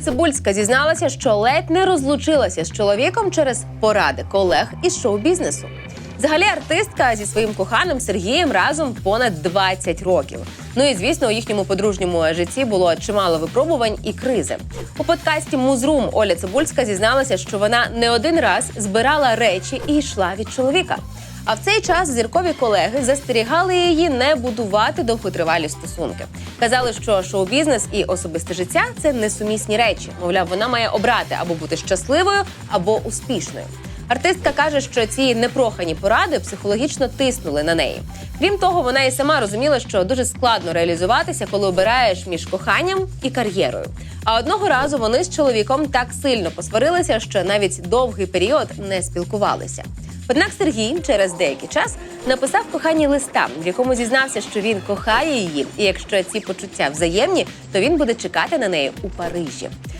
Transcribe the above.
Цибульська зізналася, що ледь не розлучилася з чоловіком через поради колег із шоу-бізнесу. Взагалі, артистка зі своїм коханим Сергієм разом понад 20 років. Ну і звісно, у їхньому подружньому житті було чимало випробувань і кризи. У подкасті Музрум Оля Цибульська зізналася, що вона не один раз збирала речі і йшла від чоловіка. А в цей час зіркові колеги застерігали її не будувати довготривалі стосунки. Казали, що шоу-бізнес і особисте життя це несумісні речі. Мовляв, вона має обрати або бути щасливою, або успішною. Артистка каже, що ці непрохані поради психологічно тиснули на неї. Крім того, вона і сама розуміла, що дуже складно реалізуватися, коли обираєш між коханням і кар'єрою. А одного разу вони з чоловіком так сильно посварилися, що навіть довгий період не спілкувалися. Однак Сергій через деякий час написав коханій листа, в якому зізнався, що він кохає її, і якщо ці почуття взаємні, то він буде чекати на неї у Парижі.